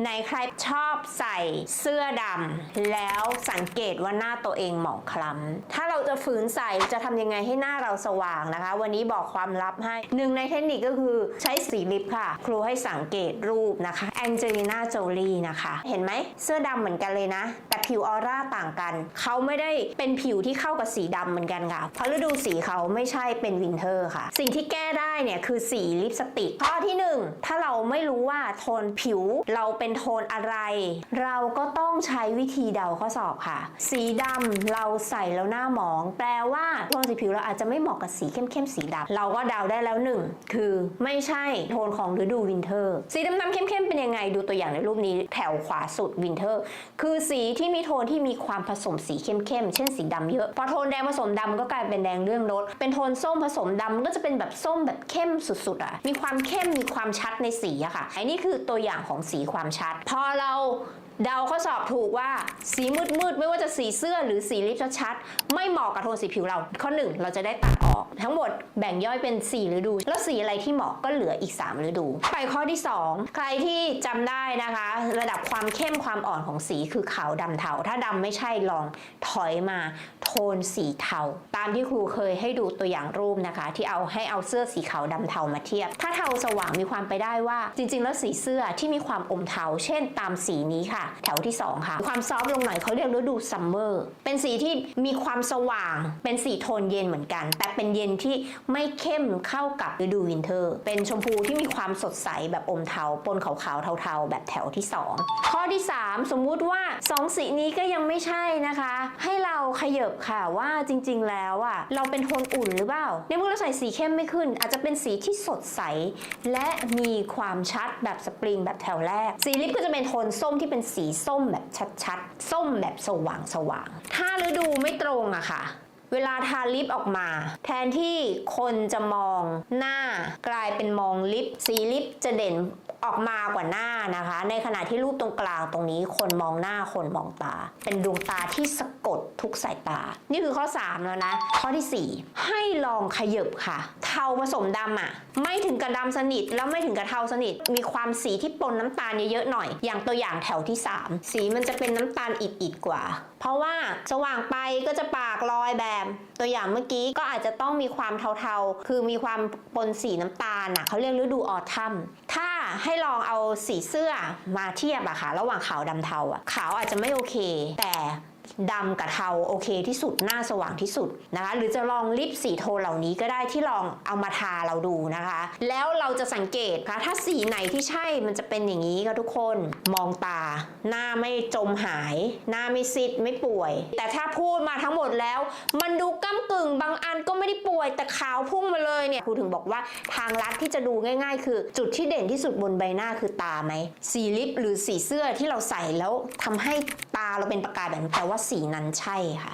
ไหนใครชอบใส่เสื้อดำแล้วสังเกตว่าหน้าตัวเองหมองคล้ำถ้าเราจะฝืนใส่จะทำยังไงให้หน้าเราสว่างนะคะ วันนี้บอกความลับให้หนึ่งในเทคนิคก็คือใช้สีลิปค่ะ ครูให้สังเกตรูปนะคะแองเจลิน่าโจลีนะคะ เห็นไหมเสื้อดำเหมือนกันเลยนะ แต่ผิวออร่าต่างกัน เขาไม่ได้เป็นผิวที่เข้ากับสีดำเหมือนกันค่ะ เพราะฤดูสีเขาไม่ใช่เป็นวินเทอร์ค่ะ สิ่งที่แก้ได้เนี่ยคือสีลิปสติกข้อที่หนึ่งถ้าเราไม่รู้ว่าโทนผิวเราเป็น็นโทนอะไร เราก็ต้องใช้วิธีเดาข้อสอบค่ะ สีดำเราใส่แล้วหน้าหมอง แปลว่าโทนสีผิวเราอาจจะไม่เหมาะกับสีเข้มๆสีดำเราก็เดาได้แล้วหนึ่งคือไม่ใช่โทนของฤดูวินเทอร์ สีดำๆเข้มๆเป็นยังไงดูตัวอย่างในรูปนี้แถวขวาสุดวินเทอร์ คือสีที่มีโทนที่มีความผสมสีเข้มๆเช่นสีดำเยอะพอโทนแดงผสมดำก็กลายเป็นแดงเรื่องรสเป็นโทนส้มผสมดำก็จะเป็นแบบส้มแบบเข้มสุดๆอะมีความเข้มมีความชัดในสีอะค่ะไอ้นี่คือตัวอย่างของสีความชัด พอเรา เดาข้อสอบถูกว่าสีมืดๆไม่ว่าจะสีเสื้อหรือสีลิปชัดๆไม่เหมาะกับโทนสีผิวเรา ข้อหนึ่งเราจะได้ตัดออก ทั้งหมดแบ่งย่อยเป็น 4 ฤดู แล้วสีอะไรที่เหมาะก็เหลืออีก 3 ฤดู ไปข้อที่ 2 ใครที่จำได้นะคะ ระดับความเข้มความอ่อนของสีคือขาวดำเทาถ้าดำไม่ใช่ลองถอยมาโทนสีเทา ตามที่ครูเคยให้ดูตัวอย่างรูปนะคะ ที่เอาให้เอาเสื้อสีขาวดำเทามาเทียบ ถ้าเทาสว่างมีความไปได้ว่า จริง ๆ แล้วสีเสื้อที่มีความอมเทา เช่น ตามสีนี้ค่ะแถวที่ 2 ค่ะ ความซอฟต์ลงหน่อยเขาเรียกฤดูซัมเมอร์เป็นสีที่มีความสว่าง เป็นสีโทนเย็นเหมือนกัน แต่เป็นเย็นที่ไม่เข้มเข้ากับฤดูวินเทอร์ เป็นชมพูที่มีความสดใสแบบอมเทาปนขาวๆเทาๆ แบบแถวที่ 2 ข้อที่ 3 สมมุติว่า 2 สีนี้ก็ยังไม่ใช่นะคะ ให้เราขยับค่ะว่าจริงๆแล้วอะเราเป็นโทนอุ่นหรือเปล่าในเมื่อเราใส่สีเข้มไม่ขึ้น อาจจะเป็นสีที่สดใส และมีความชัดแบบสปริงแบบแถวแรก สีลิปก็จะเป็นโทนส้มที่เป็นสีส้มแบบชัดๆ ส้มแบบสว่างสว่างถ้าฤดูไม่ตรงอะค่ะ เวลาทาลิปออกมา แทนที่คนจะมองหน้ากลายเป็นมองลิป สีลิปจะเด่น ออกมากว่าหน้านะคะ ในขณะที่รูปตรงกลางตรงนี้ คนมองหน้าคนมองตา เป็นดวงตาที่สะกดทุกสายตา นี่คือข้อ 3 แล้วนะ ข้อทีสี่4 ให้ลองขยบค่ะ เทาผสมดำอะ ไม่ถึงกับดำสนิทแล้วไม่ถึงกับเทาสนิท มีความสีที่ปนน้ำตาลเยอะๆหน่อย อย่างตัวอย่างแถวที่ 3 สีมันจะเป็นน้ำตาลอิดๆกว่า เพราะว่าสว่างไปก็จะปากลอยแบบ ตัวอย่างเมื่อกี้ก็อาจจะต้องมีความเทาๆ คือมีความปนสีน้ำตาลอะเขาเรียกฤดูออทัมถ้า ให้ลองเอาสีเสื้อมาเทียบอะค่ะ ระหว่างขาวดำเทาอะขาวอาจจะไม่โอเค แต่ ดำกับเทาโอเคที่สุดหน้าสว่างที่สุดนะคะ หรือจะลองลิปสีโทนเหล่านี้ก็ได้ที่ลองเอามาทาเราดูนะคะ แล้วเราจะสังเกตค่ะถ้าสีไหนที่ใช่มันจะเป็นอย่างนี้ค่ะทุกคนมองตา หน้าไม่จมหาย หน้าไม่ซิดไม่ป่วย แต่ถ้าพูดมาทั้งหมดแล้ว มันดูก้ากึ่งบางอันก็ไม่ได้ป่วยแต่ขาวพุ่งมาเลยเนี่ยครูถึงบอกว่าทางลัดที่จะดูง่ายๆ คือ จุดที่เด่นที่สุดบนใบหน้าคือตาไหมสีลิปหรือสีเสื้อที่เราใส่แล้วทำให้ตาเราเป็นประกายแบบนี้แปลว่าสีนั้นใช่ค่ะ